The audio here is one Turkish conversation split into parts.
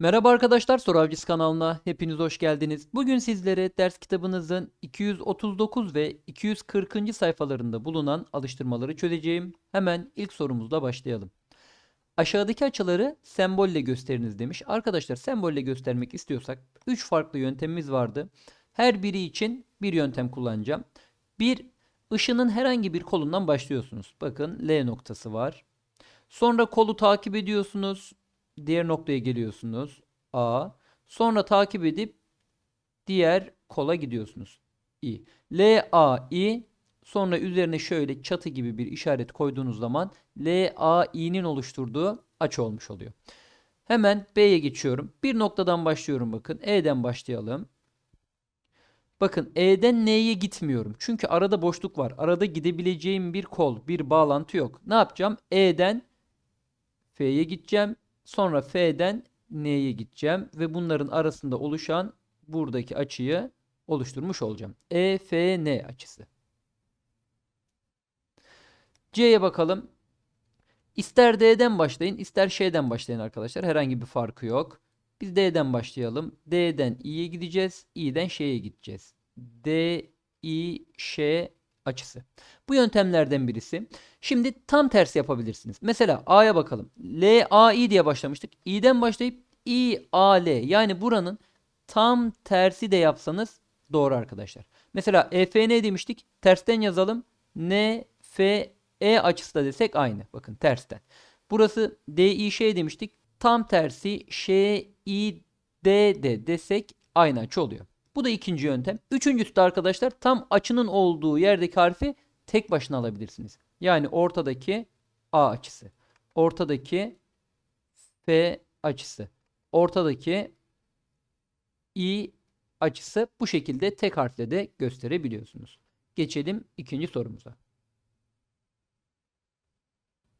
Merhaba arkadaşlar, Soru Avcısı kanalına hepiniz hoş geldiniz. Bugün sizlere ders kitabınızın 239 ve 240. sayfalarında bulunan alıştırmaları çözeceğim. Hemen ilk sorumuzla başlayalım. Aşağıdaki açıları sembolle gösteriniz demiş. Arkadaşlar sembolle göstermek istiyorsak 3 farklı yöntemimiz vardı. Her biri için bir yöntem kullanacağım. Bir, ışının herhangi bir kolundan başlıyorsunuz. Bakın L noktası var. Sonra kolu takip ediyorsunuz. Diğer noktaya geliyorsunuz. A. Sonra takip edip diğer kola gidiyorsunuz. I. L, A, I. Sonra üzerine şöyle çatı gibi bir işaret koyduğunuz zaman L, A, İ'nin oluşturduğu açı olmuş oluyor. Hemen B'ye geçiyorum. Bir noktadan başlıyorum bakın. E'den başlayalım. Bakın E'den N'ye gitmiyorum. Çünkü arada boşluk var. Arada gidebileceğim bir kol, bir bağlantı yok. Ne yapacağım? E'den F'ye gideceğim. Sonra F'den N'ye gideceğim ve bunların arasında oluşan buradaki açıyı oluşturmuş olacağım. EFN açısı. C'ye bakalım. İster D'den başlayın, ister şeyden başlayın arkadaşlar. Herhangi bir farkı yok. Biz D'den başlayalım. D'den İ'ye gideceğiz. İ'den Ş'ye gideceğiz. D, İ, Ş açısı. Bu yöntemlerden birisi. Şimdi tam tersi yapabilirsiniz. Mesela A'ya bakalım. L, A, I diye başlamıştık. İ'den başlayıp I, A, L. Yani buranın tam tersi de yapsanız doğru arkadaşlar. Mesela EFN demiştik. Tersten yazalım. N, F, E açısı da desek aynı. Bakın tersten. Burası D, I, Ş demiştik. Tam tersi Ş, I, D de desek aynı açı oluyor. Bu da ikinci yöntem. Üçüncüsü de arkadaşlar tam açının olduğu yerdeki harfi tek başına alabilirsiniz. Yani ortadaki A açısı. Ortadaki F açısı. Ortadaki I açısı bu şekilde tek harfle de gösterebiliyorsunuz. Geçelim ikinci sorumuza.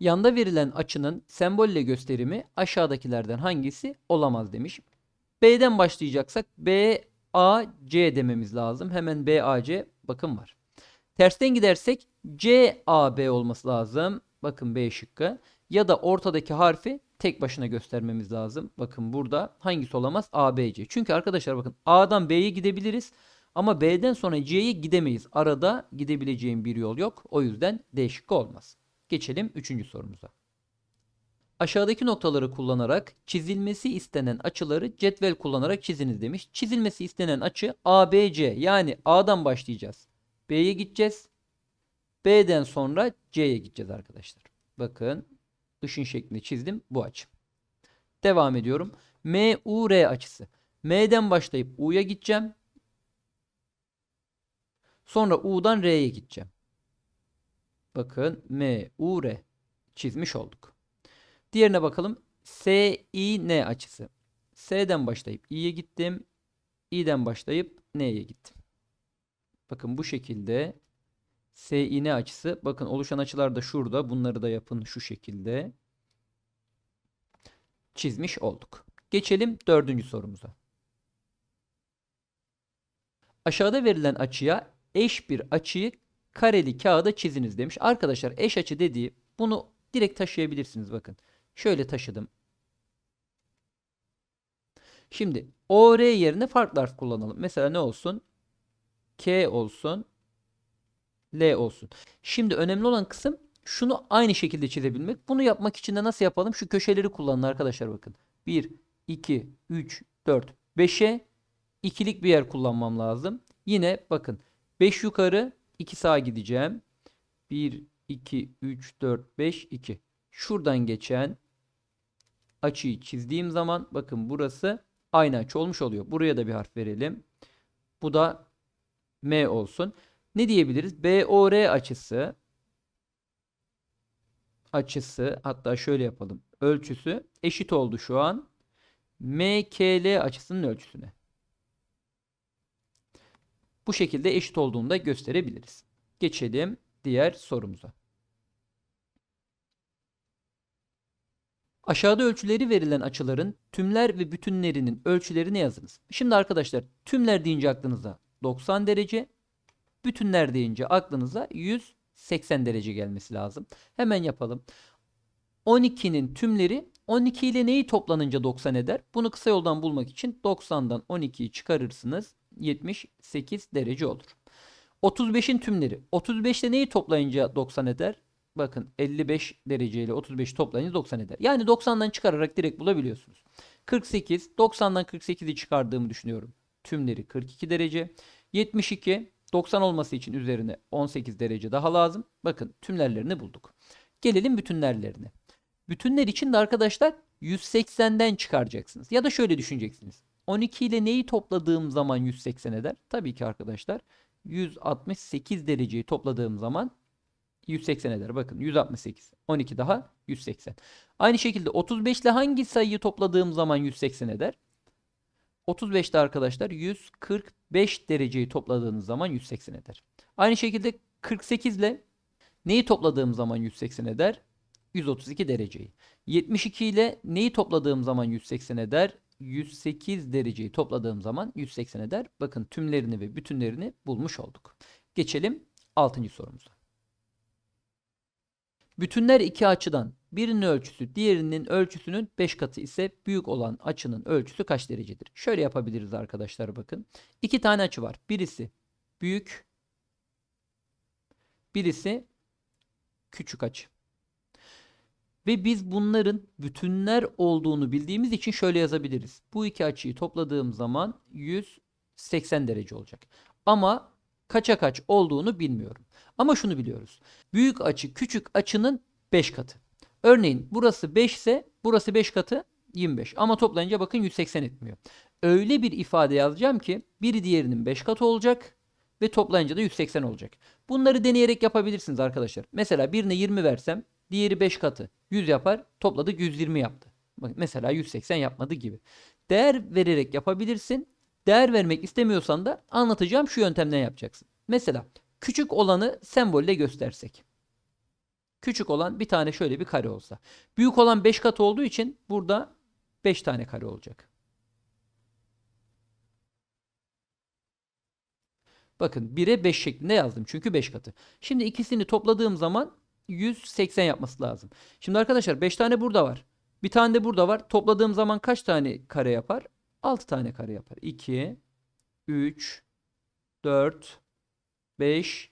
Yanda verilen açının sembolle gösterimi aşağıdakilerden hangisi olamaz demiş. B'den başlayacaksak B, A, C dememiz lazım. Hemen B, A, C bakın var. Tersten gidersek C, A, B olması lazım. Bakın B şıkkı. Ya da ortadaki harfi tek başına göstermemiz lazım. Bakın burada hangisi olamaz? A, B, C. Çünkü arkadaşlar bakın A'dan B'ye gidebiliriz. Ama B'den sonra C'ye gidemeyiz. Arada gidebileceğim bir yol yok. O yüzden D şıkkı olmaz. Geçelim 3. sorumuza. Aşağıdaki noktaları kullanarak çizilmesi istenen açıları cetvel kullanarak çiziniz demiş. Çizilmesi istenen açı ABC yani A'dan başlayacağız. B'ye gideceğiz. B'den sonra C'ye gideceğiz arkadaşlar. Bakın ışın şeklinde çizdim bu açı. Devam ediyorum. MUR açısı. M'den başlayıp U'ya gideceğim. Sonra U'dan R'ye gideceğim. Bakın MUR çizmiş olduk. Diğerine bakalım. SIN açısı. S'den başlayıp İ'ye gittim. İ'den başlayıp N'ye gittim. Bakın bu şekilde SIN açısı. Bakın oluşan açılar da şurada. Bunları da yapın şu şekilde. Çizmiş olduk. Geçelim dördüncü sorumuza. Aşağıda verilen açıya eş bir açıyı kareli kağıda çiziniz demiş. Arkadaşlar eş açı dediği bunu direkt taşıyabilirsiniz bakın. Şöyle taşıdım. Şimdi OR yerine farklı harf kullanalım. Mesela ne olsun? K olsun. L olsun. Şimdi önemli olan kısım şunu aynı şekilde çizebilmek. Bunu yapmak için de nasıl yapalım? Şu köşeleri kullanın arkadaşlar bakın. 1, 2, 3, 4, 5'e ikilik bir yer kullanmam lazım. Yine bakın 5 yukarı 2 sağa gideceğim. 1, 2, 3, 4, 5, 2. Şuradan geçen açıyı çizdiğim zaman bakın burası aynı açı olmuş oluyor. Buraya da bir harf verelim. Bu da M olsun. Ne diyebiliriz? BOR açısı açısı hatta şöyle yapalım. Ölçüsü eşit oldu şu an. MKL açısının ölçüsüne. Bu şekilde eşit olduğunu da gösterebiliriz. Geçelim diğer sorumuza. Aşağıda ölçüleri verilen açıların tümler ve bütünlerinin ölçülerini yazınız. Şimdi arkadaşlar tümler deyince aklınıza 90 derece, bütünler deyince aklınıza 180 derece gelmesi lazım. Hemen yapalım. 12'nin tümleri 12 ile neyi toplanınca 90 eder? Bunu kısa yoldan bulmak için 90'dan 12'yi çıkarırsınız. 78 derece olur. 35'in tümleri. 35 ile neyi toplayınca 90 eder? Bakın 55 derece ile 35 toplayınca 90 eder. Yani 90'dan çıkararak direkt bulabiliyorsunuz. 48. 90'dan 48'i çıkardığımı düşünüyorum. Tümleri 42 derece. 72. 90 olması için üzerine 18 derece daha lazım. Bakın tümlerlerini bulduk. Gelelim bütünlerlerine. Bütünler için de arkadaşlar 180'den çıkaracaksınız. Ya da şöyle düşüneceksiniz. 12 ile neyi topladığım zaman 180 eder? Tabii ki arkadaşlar 168 dereceyi topladığım zaman 180 eder. Bakın 168. 12 daha 180. Aynı şekilde 35 ile hangi sayıyı topladığım zaman 180 eder? 35'te arkadaşlar 145 dereceyi topladığınız zaman 180 eder. Aynı şekilde 48 ile neyi topladığım zaman 180 eder? 132 dereceyi. 72 ile neyi topladığım zaman 180 eder? 108 dereceyi topladığım zaman 180 eder. Bakın tümlerini ve bütünlerini bulmuş olduk. Geçelim 6. sorumuza. Bütünler iki açıdan birinin ölçüsü diğerinin ölçüsünün 5 katı ise büyük olan açının ölçüsü kaç derecedir? Şöyle yapabiliriz arkadaşlar bakın. İki tane açı var. Birisi büyük, birisi küçük açı. Ve biz bunların bütünler olduğunu bildiğimiz için şöyle yazabiliriz. Bu iki açıyı topladığım zaman 180 derece olacak. Ama kaça kaç olduğunu bilmiyorum. Ama şunu biliyoruz. Büyük açı küçük açının 5 katı. Örneğin burası 5 ise burası 5 katı 25. Ama toplayınca bakın 180 etmiyor. Öyle bir ifade yazacağım ki biri diğerinin 5 katı olacak ve toplayınca da 180 olacak. Bunları deneyerek yapabilirsiniz arkadaşlar. Mesela birine 20 versem diğeri 5 katı 100 yapar. Topladık 120 yaptı. Mesela 180 yapmadı gibi. Değer vererek yapabilirsin. Değer vermek istemiyorsan da anlatacağım şu yöntemden yapacaksın. Mesela küçük olanı sembolle göstersek. Küçük olan bir tane şöyle bir kare olsa. Büyük olan 5 kat olduğu için burada 5 tane kare olacak. Bakın 1'e 5 şeklinde yazdım. Çünkü 5 katı. Şimdi ikisini topladığım zaman 180 yapması lazım. Şimdi arkadaşlar 5 tane burada var. Bir tane de burada var. Topladığım zaman kaç tane kare yapar? 6 tane kare yapar. 2, 3, 4, 5,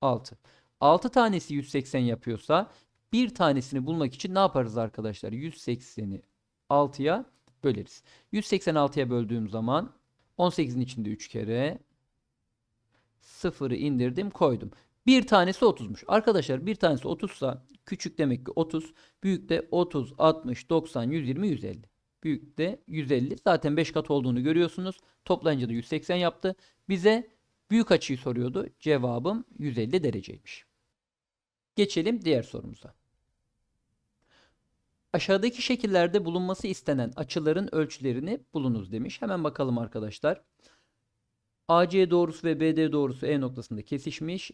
6. 6 tanesi 180 yapıyorsa bir tanesini bulmak için ne yaparız arkadaşlar? 180'i 6'ya böleriz. 186'ya böldüğüm zaman 18'in içinde 3 kere 0'ı indirdim koydum. Bir tanesi 30'muş. Arkadaşlar bir tanesi 30 sa küçük demek ki 30. Büyük de 30, 60, 90, 120, 150. Büyük de 150. Zaten 5 kat olduğunu görüyorsunuz. Toplayınca da 180 yaptı. Bize büyük açıyı soruyordu. Cevabım 150 dereceymiş. Geçelim diğer sorumuza. Aşağıdaki şekillerde bulunması istenen açıların ölçülerini bulunuz demiş. Hemen bakalım arkadaşlar. AC doğrusu ve BD doğrusu E noktasında kesişmiş.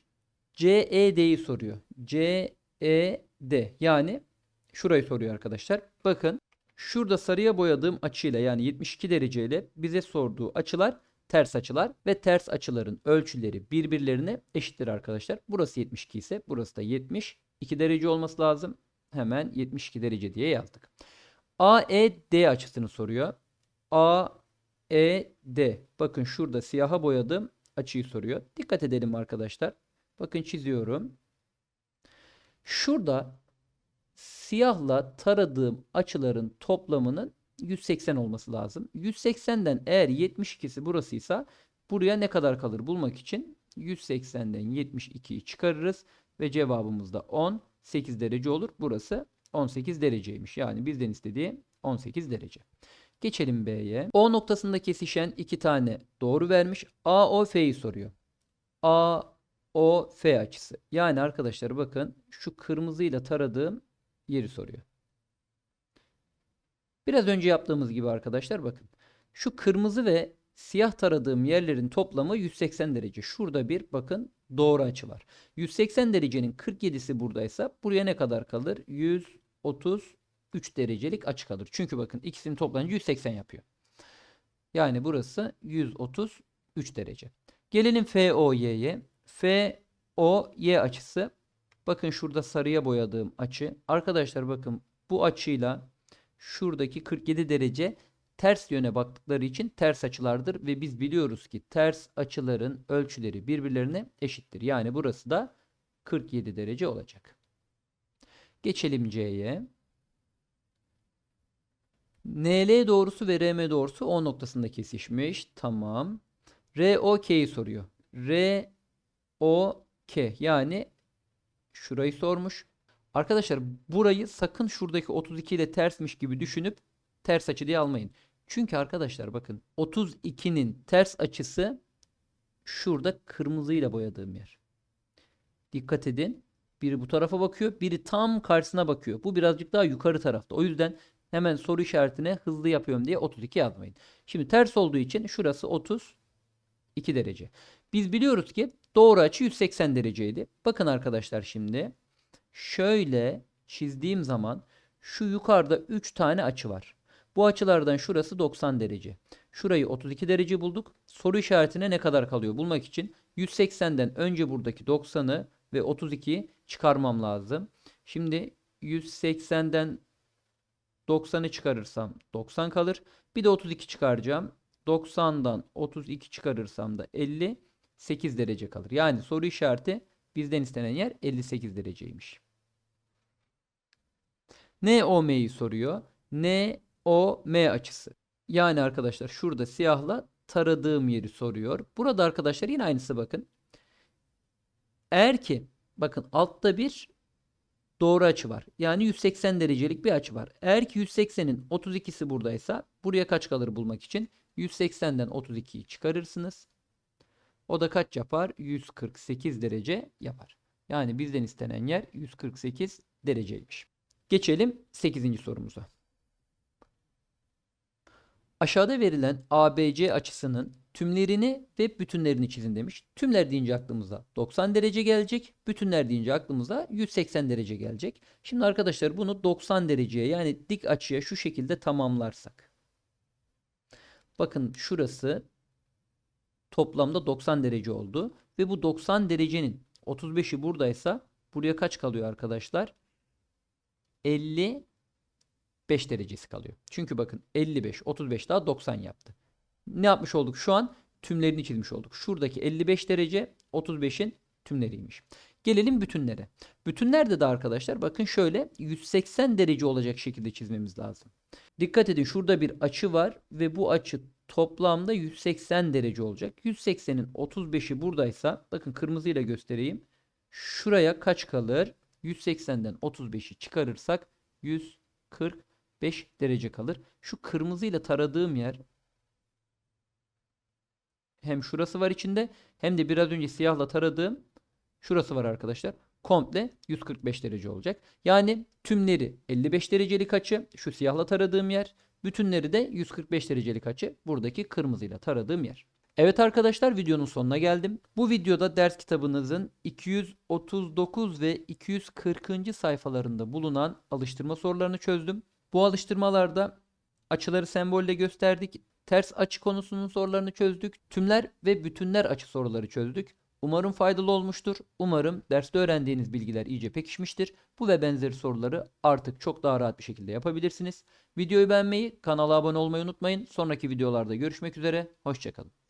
CED'yi soruyor. CED yani şurayı soruyor arkadaşlar. Bakın şurada sarıya boyadığım açıyla yani 72 dereceyle bize sorduğu açılar ters açılar ve ters açıların ölçüleri birbirlerine eşittir arkadaşlar. Burası 72 ise burası da 72 derece olması lazım. Hemen 72 derece diye yazdık. AED açısını soruyor. AED. Bakın şurada siyaha boyadığım açıyı soruyor. Dikkat edelim arkadaşlar. Bakın çiziyorum. Şurada siyahla taradığım açıların toplamının 180 olması lazım. 180'den eğer 72'si burasıysa buraya ne kadar kalır bulmak için 180'den 72'yi çıkarırız ve cevabımız da 18 derece olur. Burası 18 dereceymiş. Yani bizden istediği 18 derece. Geçelim B'ye. O noktasında kesişen iki tane doğru vermiş. AOF'yi soruyor. AOF açısı. Yani arkadaşlar bakın şu kırmızıyla taradığım yeri soruyor. Biraz önce yaptığımız gibi arkadaşlar bakın. Şu kırmızı ve siyah taradığım yerlerin toplamı 180 derece. Şurada bir bakın doğru açı var. 180 derecenin 47'si buradaysa buraya ne kadar kalır? 133 derecelik açı kalır. Çünkü bakın ikisini toplayınca 180 yapıyor. Yani burası 133 derece. Gelelim FOY'ye. FOY açısı. Bakın şurada sarıya boyadığım açı. Arkadaşlar bakın bu açıyla şuradaki 47 derece ters yöne baktıkları için ters açılardır ve biz biliyoruz ki ters açıların ölçüleri birbirlerine eşittir. Yani burası da 47 derece olacak. Geçelim C'ye. NL doğrusu ve RM doğrusu O noktasında kesişmiş. Tamam. ROK'yi soruyor. ROK yani şurayı sormuş. Arkadaşlar burayı sakın şuradaki 32 ile tersmiş gibi düşünüp ters açı diye almayın. Çünkü arkadaşlar bakın 32'nin ters açısı şurada kırmızıyla boyadığım yer. Dikkat edin. Biri bu tarafa bakıyor, biri tam karşısına bakıyor. Bu birazcık daha yukarı tarafta. O yüzden hemen soru işaretine hızlı yapıyorum diye 32 yazmayın. Şimdi ters olduğu için şurası 32 derece. Biz biliyoruz ki doğru açı 180 dereceydi. Bakın arkadaşlar şimdi şöyle çizdiğim zaman şu yukarıda 3 tane açı var. Bu açılardan şurası 90 derece. Şurayı 32 derece bulduk. Soru işaretine ne kadar kalıyor bulmak için 180'den önce buradaki 90'ı ve 32'yi çıkarmam lazım. Şimdi 180'den 90'ı çıkarırsam 90 kalır. Bir de 32 çıkaracağım. 90'dan 32 çıkarırsam da 58 derece kalır. Yani soru işareti bizden istenen yer 58 dereceymiş. NOM'yi soruyor. NOM açısı. Yani arkadaşlar şurada siyahla taradığım yeri soruyor. Burada arkadaşlar yine aynısı bakın. Eğer ki bakın altta bir doğru açı var. Yani 180 derecelik bir açı var. Eğer ki 180'in 32'si buradaysa buraya kaç kalır bulmak için 180'den 32'yi çıkarırsınız. O da kaç yapar? 148 derece yapar. Yani bizden istenen yer 148 dereceymiş. Geçelim 8. sorumuza. Aşağıda verilen ABC açısının tümlerini ve bütünlerini çizin demiş. Tümler deyince aklımıza 90 derece gelecek. Bütünler deyince aklımıza 180 derece gelecek. Şimdi arkadaşlar bunu 90 dereceye yani dik açıya şu şekilde tamamlarsak. Bakın şurası toplamda 90 derece oldu. Ve bu 90 derecenin 35'i buradaysa buraya kaç kalıyor arkadaşlar? 55 derecesi kalıyor. Çünkü bakın 55, 35 daha 90 yaptı. Ne yapmış olduk şu an? Tümlerini çizmiş olduk. Şuradaki 55 derece 35'in tümleriymiş. Gelelim bütünlere. Bütünlerde de arkadaşlar bakın şöyle 180 derece olacak şekilde çizmemiz lazım. Dikkat edin şurada bir açı var ve bu açı toplamda 180 derece olacak. 180'in 35'i buradaysa bakın kırmızıyla göstereyim. Şuraya kaç kalır? 180'den 35'i çıkarırsak 145 derece kalır. Şu kırmızıyla taradığım yer hem şurası var içinde hem de biraz önce siyahla taradığım şurası var arkadaşlar. Komple 145 derece olacak. Yani tümleri 55 derecelik açı şu siyahla taradığım yer. Bütünleri de 145 derecelik açı buradaki kırmızıyla taradığım yer. Evet arkadaşlar videonun sonuna geldim. Bu videoda ders kitabınızın 239 ve 240. sayfalarında bulunan alıştırma sorularını çözdüm. Bu alıştırmalarda açıları sembolle gösterdik. Ters açı konusunun sorularını çözdük. Tümler ve bütünler açı soruları çözdük. Umarım faydalı olmuştur. Umarım derste öğrendiğiniz bilgiler iyice pekişmiştir. Bu ve benzeri soruları artık çok daha rahat bir şekilde yapabilirsiniz. Videoyu beğenmeyi, kanala abone olmayı unutmayın. Sonraki videolarda görüşmek üzere. Hoşçakalın.